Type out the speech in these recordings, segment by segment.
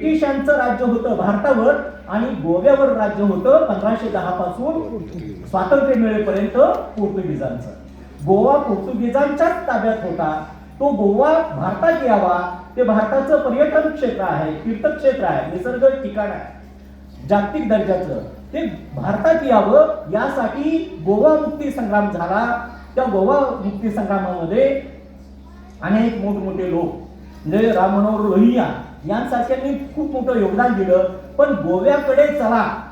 ब्रिटिशांचं राज्य होतं भारतावर आणि गोव्यावर राज्य होतं पंधराशे दहा पासून स्वातंत्र्य मिळेपर्यंत पोर्तुगीजांचं. गोवा पोर्तुगीजांच्याच ताब्यात होता. तो गोवा भारतात यावा ते भारताचं पर्यटन क्षेत्र आहे तीर्थक्षेत्र आहे निसर्ग ठिकाण आहे. जागतिक दर्जाचं. ते भारतात यावं यासाठी गोवा मुक्ती संग्राम झाला. त्या गोवा मुक्ती संग्रामामध्ये अनेक मोठमोठे लोक म्हणजे राम मनोहर लोहिया यांसारख्यांनी खूप मोठं योगदान दिलं पण गोव्याकडे चला.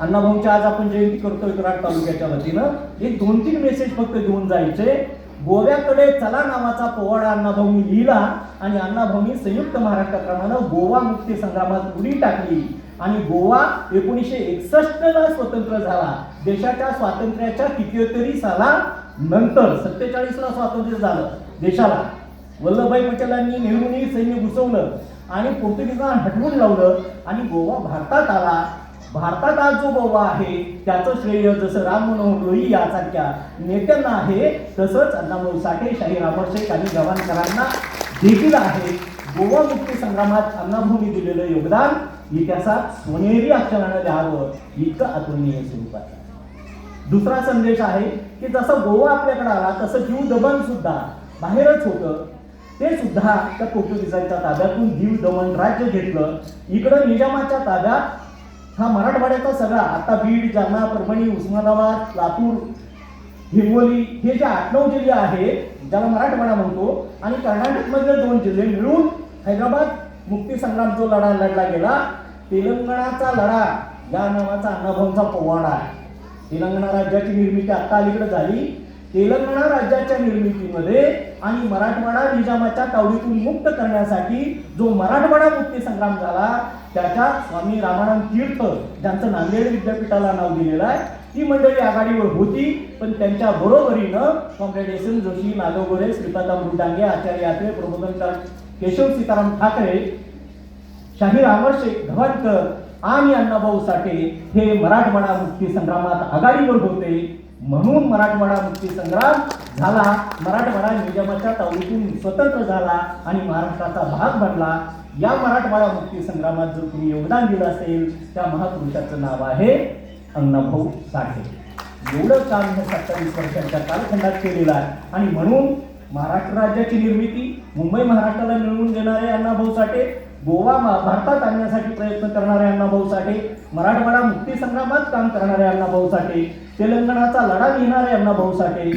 अण्णाभाऊंच्या आज आपण जयंती करतोय कराड तालुक्याच्या वतीनं. एक दोन तीन मेसेज फक्त घेऊन जायचे. गोव्याकडे चला नावाचा पोवाडा अण्णाभाऊंनी लिहिला आणि अण्णाभाऊंनी संयुक्त महाराष्ट्राप्रमाणे गोवा मुक्ती संग्रामात उडी टाकली. आणि गोवा एकोणीसशे एकसष्ट ला स्वतंत्र झाला. देशाच्या स्वातंत्र्याच्या कितीतरी साला नंतर सत्तेचाळीस ला स्वातंत्र्य झालं. देशाला. वल्लभभाई पटेलांनी नेहरूंनी सैन्य घुसवलं आणि पोर्तुगीजांना हटवून लावलं आणि गोवा भारतात आला. भारतात आज जो गोवा आहे त्याचं श्रेय जसं राम मनोहर लोही यासारख्या नेत्यांना आहे तसंच अण्णाभाऊ साठे शाही रामर शेख आणि गव्हाणकरांना देखील आहे. गोवा मुक्ती संग्रामात अण्णाभाऊंनी दिलेलं योगदान इतिहासात सोनेरी अक्षरानं द्यावं इतकं अतुलनीय स्वरूपात दुसरा संदेश आहे की जसं गोवा आपल्याकडे आला तसं जीव दबन सुद्धा बाहेरच होतं. ते सुद्धा त्या पोर्तुगीजांच्या ताब्यातून दीव दमन राज्य घेतलं. इकडं निजामाच्या ताब्यात हा मराठवाड्याचा सगळा. आता बीड जालना परभणी उस्मानाबाद लातूर हिंगोली हे जे आठ नऊ जिल्हे आहेत ज्याला मराठवाडा म्हणतो आणि कर्नाटकमधले दोन जिल्हे मिळून हैदराबाद मुक्तीसंग्राम जो लढा लढला गेला तेलंगणाचा लढा या नावाचा अण्णाभाऊंचा पोवाडा आहे. तेलंगणा राज्याची निर्मिती आता अलीकडे झाली. तेलंगणा राज्याच्या निर्मितीमध्ये आणि मराठवाडा निजामाच्या तावडीतून मुक्त करण्यासाठी जो मराठवाडा मुक्ती संग्राम झाला त्याच्या स्वामी रामानंद तीर्थ ज्यांचं नांदेड विद्यापीठाला नाव दिलेलं आहे ती मंडळी आघाडीवर होती पण त्यांच्या बरोबरीनं कॉम्रेड एस एम जोशी नागोगोरे श्रीपादा मृडांगे आचार्य यात्रे प्रबोधनकर केशव सीताराम ठाकरे शाहीर अमर शेख धवानकर आणि अण्णाभाऊ साठे हे मराठवाडा मुक्ती संग्रामात आघाडीवर होते. म्हणून मराठवाडा मुक्ती संग्राम झाला. मराठवाडा निजामाच्या तावडीतून स्वतंत्र झाला आणि महाराष्ट्राचा भाग बनला. या मराठवाडा मुक्ती संग्रामात जर तुम्ही योगदान दिलं असेल त्या महापुरुषाचं नाव आहे अण्णाभाऊ साठे. एवढं काम ह्या सत्तावीस वर्षांच्या कालखंडात केलेलं आहे. आणि म्हणून महाराष्ट्र राज्याची निर्मिती मुंबई महाराष्ट्राला मिळवून देणारे अण्णाभाऊ साठे गोवा भारतात आणण्यासाठी प्रयत्न करणारे अण्णाभाऊ साठे मराठवाडा मुक्ती संग्रामात काम करणारे अण्णाभाऊ साठे तेलंगणाचा लढा लिहिणारे अण्णाभाऊ साठे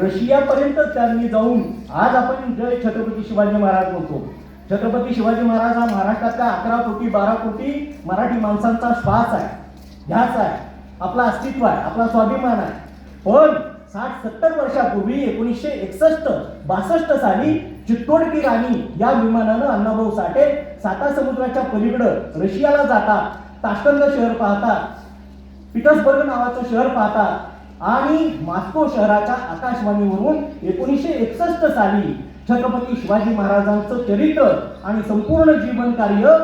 रशियापर्यंत त्यांनी जाऊन आज आपण जय छत्रपती शिवाजी महाराज म्हणतो छत्रपती शिवाजी महाराज हा महाराष्ट्रातल्या अकरा कोटी बारा कोटी मराठी माणसांचा श्वास आहे ध्यास आहे आपला अस्तित्व आहे आपला स्वाभिमान आहे. पण साठ सत्तर वर्षापूर्वी एकोणीसशे एकसष्ट बासष्ट साली चित्तोड की राणी या विमानानं अण्णाभाऊ साठे साता समुद्राच्या पलीकडं रशियाला जातात ताश्कंद शहर पाहतात पीटर्सबर्ग नावाचं शहर पाहतात आणि मॉस्को शहराच्या आकाशवाणीवरून एकोणीसशे एकसष्ट साली छत्रपती शिवाजी महाराजांचं चरित्र आणि संपूर्ण जीवन कार्य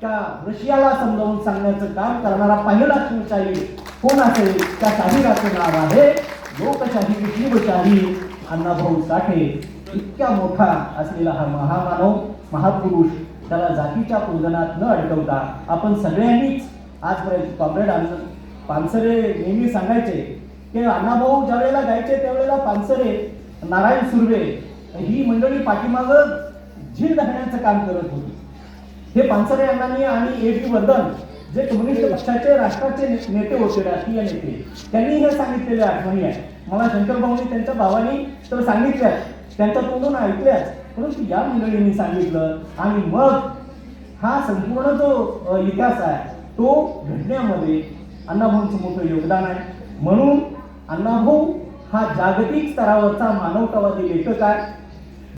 त्या रशियाला समजावून सांगण्याचं काम करणारा पहिला शिवशाही कोण असेल? त्या शाहिराचं नाव आहे लोकशाही शिवशाही अण्णाभाऊ साठे. इतक्या मोठा असलेला हा महामानव महापुरुष त्याला जातीच्या कुंदनात न अडकवता आपण सगळ्यांनीच आजपर्यंत कॉम्रेड पानसरे नेहमी सांगायचे की अण्णाभाऊ ज्या वेळेला गायचे त्यावेळेला पानसरे नारायण सुर्वे ही मंडळी पाठीमागं झील दाखण्याचं काम करत होती. हे पानसरे अण्णांनी आणि ए. पी वर्धन जे कम्युनिस्ट पक्षाचे राष्ट्राचे नेते होते राष्ट्रीय नेते त्यांनी हे सांगितलेले आठवणी आहे मला शंकर भाऊनी त्यांच्या भावानी तर सांगितल्याच त्यांच्या तोंडून ऐकल्याच परंतु या मंडळींनी सांगितलं. आणि मग हा संपूर्ण जो इतिहास आहे तो घडण्यामध्ये अण्णाभाऊंचं मोठं योगदान आहे. म्हणून अण्णाभाऊ हा जागतिक स्तरावरचा मानवतावादी लेखक आहे.